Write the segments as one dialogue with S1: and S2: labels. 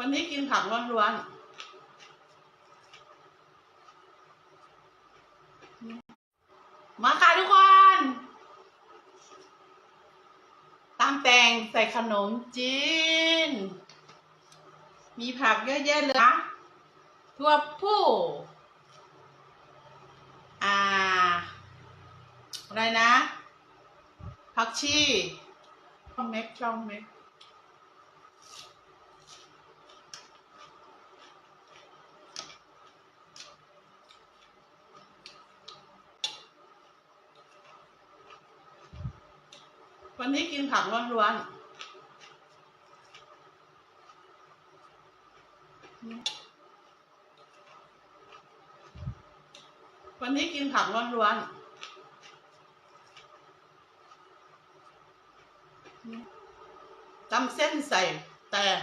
S1: วันนี้กินผักล้วนๆ มาค่ะทุกคน ตามแต่งใส่ขนมจีน มีผักเยอะแยะเลยนะทั่วผู้อ่า อะไรนะ ผักชีช่องเม็กช่องเม็ก วันนี้กินผักล้วนๆ วันนี้กินผักล้วนๆตำเส้นใส่แตง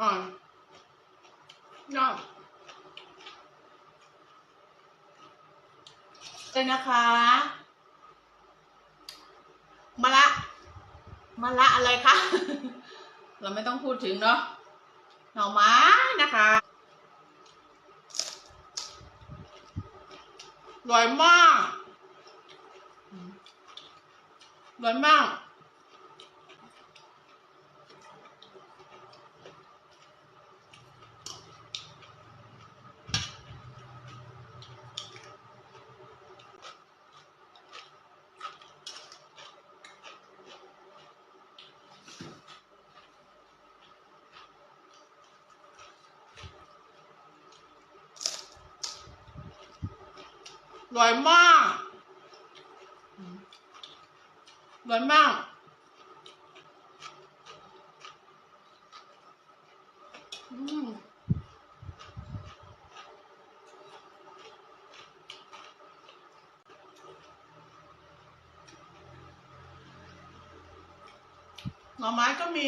S1: อ่อนยอด เลยนะคะมะละมะละอะไรคะ เราไม่ต้องพูดถึงเนาะหน่อไม้นะคะอร่อยมากอร่อยมาก ร่อยมากอร่อยมากหน่อไม้ก็มี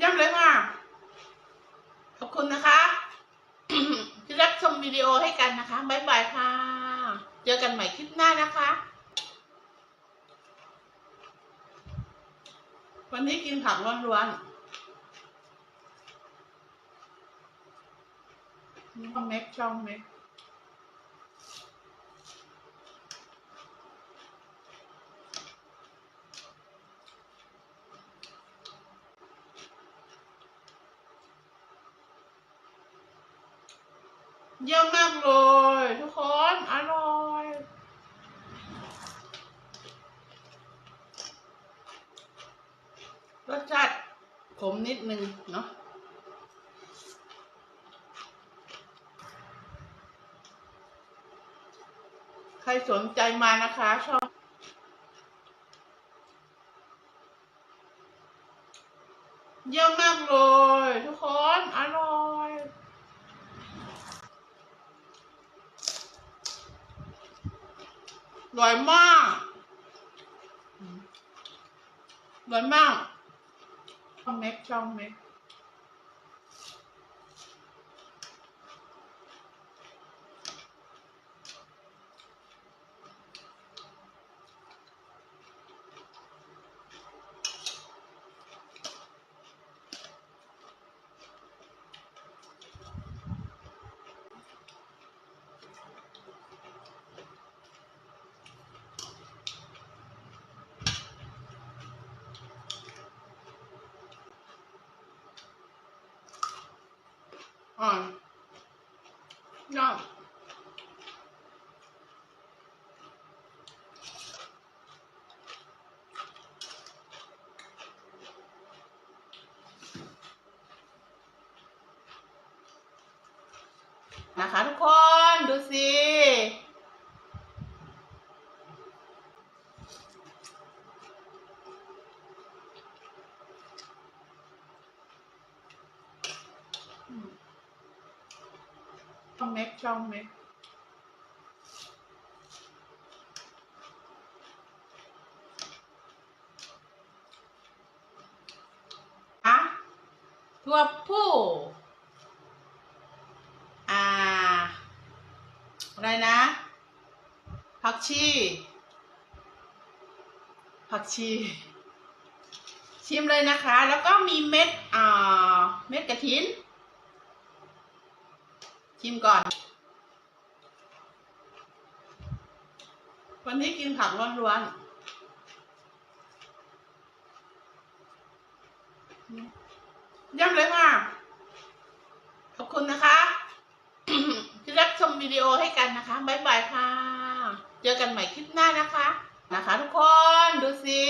S1: ย่ำเลยค่ะ ขอบคุณนะคะ ที่รับชมวิดีโอให้กั นนะคะบ๊ายบายค่ะ เจอกันใหม่คลิปหน้านะคะ วันนี้กินผักล้วนๆนี่ก็เม็กช่องเม็ก เยี่ยมมากเลย ทุกคน อร่อยรสชาติขมนิดนึงเนาะใครสนใจมานะคะชอบเยี่ยมมากเลย ทุกคน อร่อย อ ร่อยมากอร่อยมากช่องเม็กช่องเม็ก อ่อนยอด นะคะทุกคนดูสิช่องเม็กช่องเม็กอะทั่วผู้ นะ ผักชี ผักชี ชิมเลยนะคะ แล้วก็มีเม็ดอ่าเม็ดกระถิน ชิมก่อน วันนี้กินผักล้วนๆย่ำเลยค่ะ ขอบคุณนะคะ ที่รับชม วิดีโอให้กันนะคะบ๊ายบายค่ะ เจอกันใหม่คลิปหน้านะคะ นะคะ ทุกคนดูสิ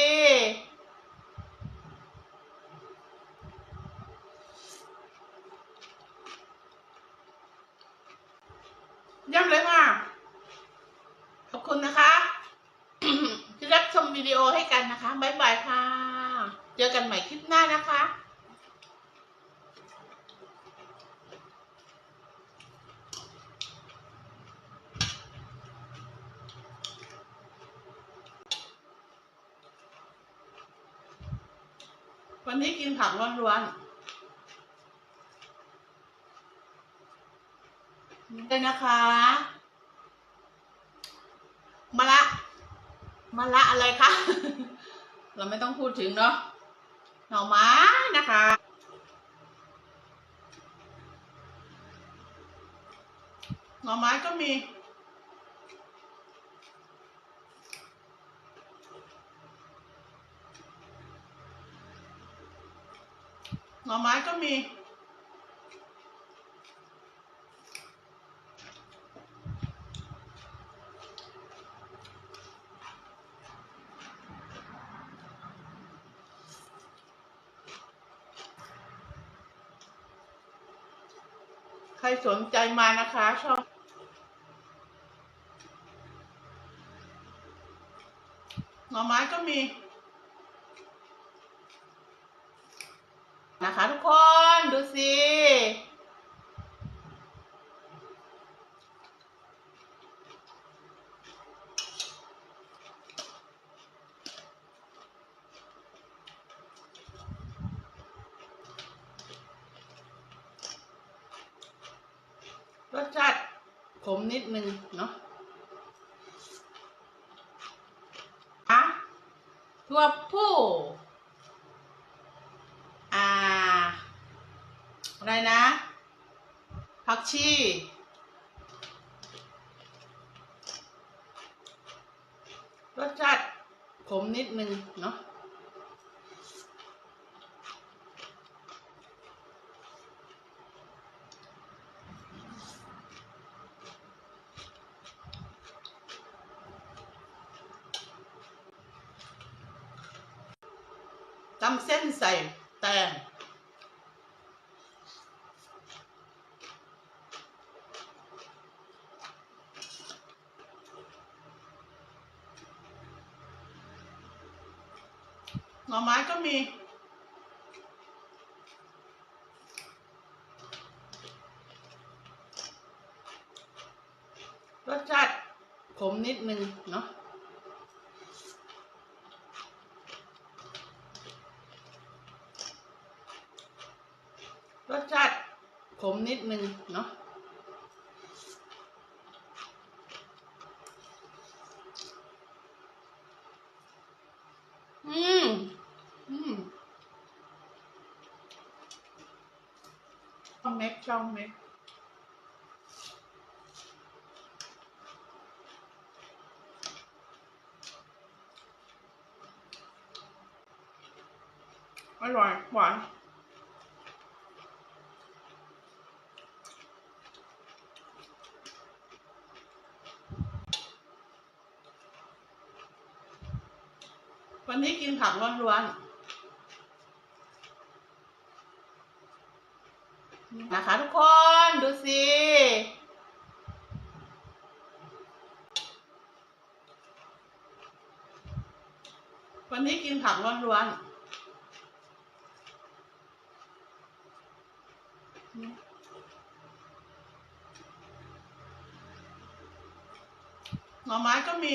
S1: ย่ำเลยค่ะ ขอบคุณนะคะ ที่รับชมวิดีโอให้กันนะคะ บ๊ายบายค่ะ เจอกันใหม่คลิปหน้านะคะ วันนี้กินผักล้วนๆเลยนะคะ มะละ มะละอะไรคะ เราไม่ต้องพูดถึงเนาะ หน่อไม้นะคะ หน่อไม้ก็มี น่อไม้ก็มี ใครสนใจมานะคะ ชอบหน่อไม้ก็มี นะคะ ทุกคนดูสิรสชาติขมนิดนึงเนาะอะถั่วผู้ อ่า อะไร นะ ผักชีรสชาติขมนิดนึงเนาะตำเส้นใส่แตงหน่อไมี รสชาติขมนิดนึงเนาะรสชาติขมนิดนึงเนาะ อืม อืมช่องเม็กช่องเม็กอร่อยหวานวันนี้กินผักล้วนๆ นะคะทุกคนดูสิวันนี้กินผักล้วนๆหน่อไม้ก็มี